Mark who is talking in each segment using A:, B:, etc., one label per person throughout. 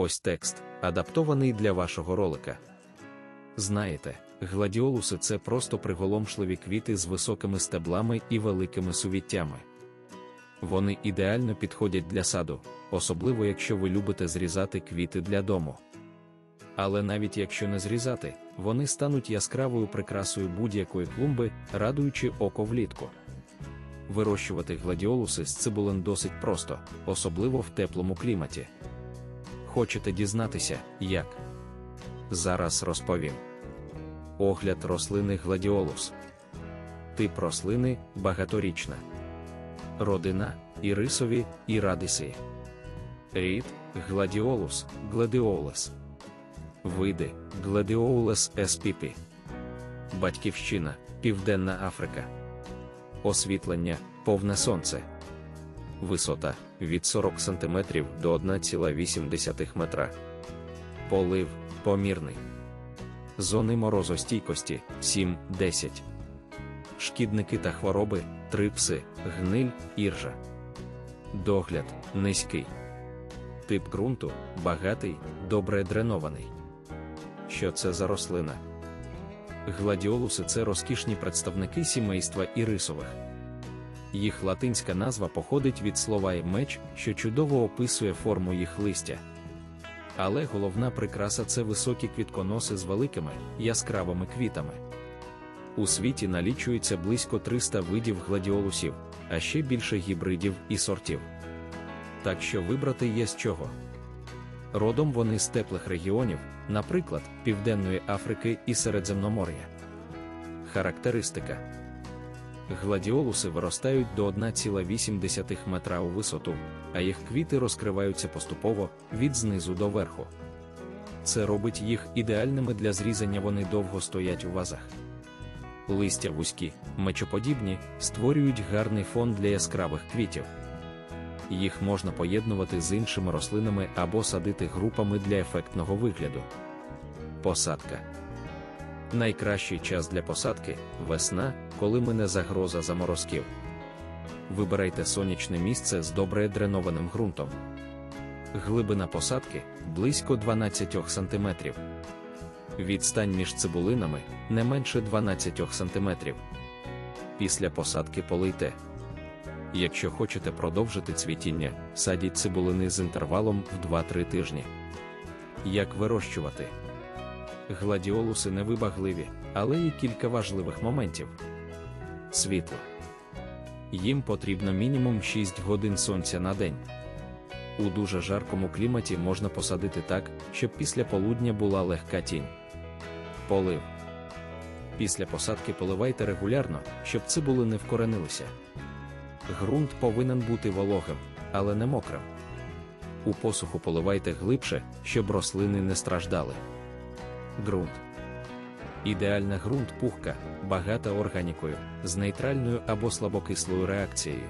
A: Ось текст, адаптований для вашого ролика. Знаєте, гладіолуси це просто приголомшливі квіти з високими стеблами і великими сувіттями. Вони ідеально підходять для саду, особливо якщо ви любите зрізати квіти для дому. Але навіть якщо не зрізати, вони стануть яскравою прикрасою будь-якої клумби, радуючи око влітку. Вирощувати гладіолуси з цибулин досить просто, особливо в теплому кліматі. Хочете дізнатися, як? Зараз розповім. Огляд рослини гладіолус. Тип рослини багаторічна. Родина ірисові і радисі. Рід гладіолус, гладіолес. Види Gladioles spp. Батьківщина Південна Африка. Освітлення повне сонце. Висота від 40 см до 1,8 метра. Полив помірний. Зони морозостійкості 7-10. Шкідники та хвороби, трипси, гниль, іржа. Догляд низький. Тип ґрунту багатий, добре дренований. Що це за рослина? Гладіолуси це розкішні представники сімейства ірисових. Їх латинська назва походить від слова меч, що чудово описує форму їх листя. Але головна прикраса це високі квітконоси з великими, яскравими квітами. У світі налічується близько 300 видів гладіолусів, а ще більше гібридів і сортів. Так що вибрати є з чого. Родом вони з теплих регіонів, наприклад, Південної Африки і Середземномор'я. Характеристика Гладіолуси виростають до 1,8 метра у висоту, а їх квіти розкриваються поступово від знизу до верху. Це робить їх ідеальними для зрізання, вони довго стоять у вазах. Листя вузькі, мечоподібні, створюють гарний фон для яскравих квітів. Їх можна поєднувати з іншими рослинами або садити групами для ефектного вигляду. Посадка найкращий час для посадки весна, коли мине загроза заморозків. Вибирайте сонячне місце з добре дренованим ґрунтом. Глибина посадки близько 12 см. Відстань між цибулинами не менше 12 см. Після посадки полийте. Якщо хочете продовжити цвітіння, садіть цибулини з інтервалом в 2-3 тижні. Як вирощувати? Гладіолуси невибагливі, але є кілька важливих моментів. Світло. Їм потрібно мінімум 6 годин сонця на день. У дуже жаркому кліматі можна посадити так, щоб після полудня була легка тінь. Полив. Після посадки поливайте регулярно, щоб цибули не вкоренилися. Грунт повинен бути вологим, але не мокрим. У посуху поливайте глибше, щоб рослини не страждали. Ґрунт. Ідеальна ґрунт пухка, багата органікою, з нейтральною або слабокислою реакцією.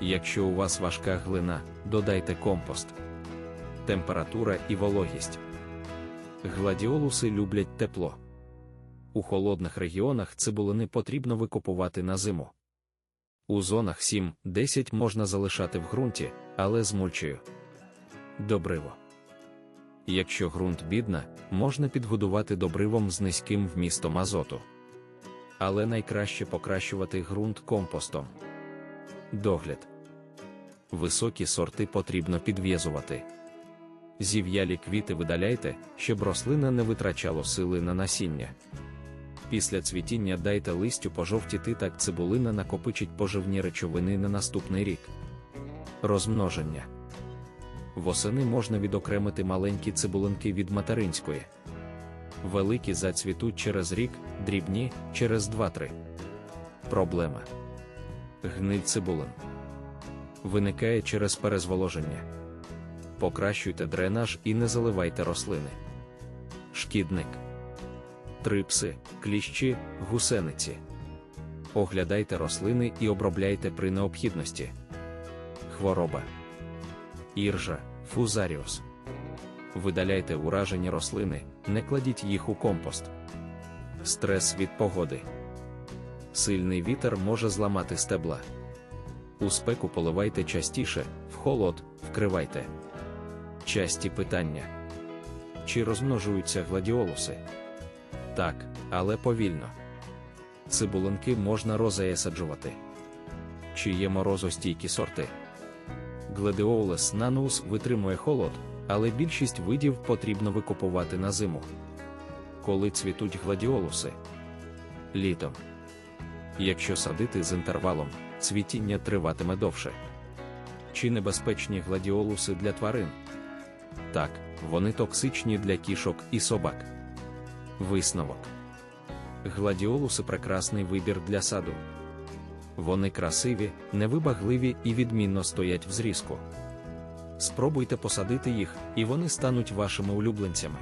A: Якщо у вас важка глина, додайте компост. Температура і вологість. Гладіолуси люблять тепло. У холодних регіонах цибулини потрібно викопувати на зиму. У зонах 7-10 можна залишати в ґрунті, але з мульчею. Добриво. Якщо ґрунт бідна, можна підгодувати добривом з низьким вмістом азоту. Але найкраще покращувати ґрунт компостом. Догляд. Високі сорти потрібно підв'язувати. Зів'ялі квіти видаляйте, щоб рослина не витрачало сили на насіння. Після цвітіння дайте листю пожовтіти, так цибулина накопичить поживні речовини на наступний рік. Розмноження. Восени можна відокремити маленькі цибулинки від материнської. Великі зацвітуть через рік, дрібні через 2-3. Проблема. Гниль цибулин. Виникає через перезволоження. Покращуйте дренаж і не заливайте рослини. Шкідник. Трипси, кліщі, гусениці. Оглядайте рослини і обробляйте при необхідності. Хвороба. Іржа, фузаріус. Видаляйте уражені рослини, не кладіть їх у компост. Стрес від погоди. Сильний вітер може зламати стебла. У спеку поливайте частіше, в холод вкривайте. Часті питання. Чи розмножуються гладіолуси? Так, але повільно. Цибулинки можна розаєсаджувати. Чи є морозостійкі сорти? Гладіолус нанус витримує холод, але більшість видів потрібно викупувати на зиму. Коли цвітуть гладіолуси? Літом. Якщо садити з інтервалом, цвітіння триватиме довше. Чи небезпечні гладіолуси для тварин? Так, вони токсичні для кішок і собак. Висновок. Гладіолуси прекрасний вибір для саду. Вони красиві, невибагливі і відмінно стоять в зрізку. Спробуйте посадити їх, і вони стануть вашими улюбленцями.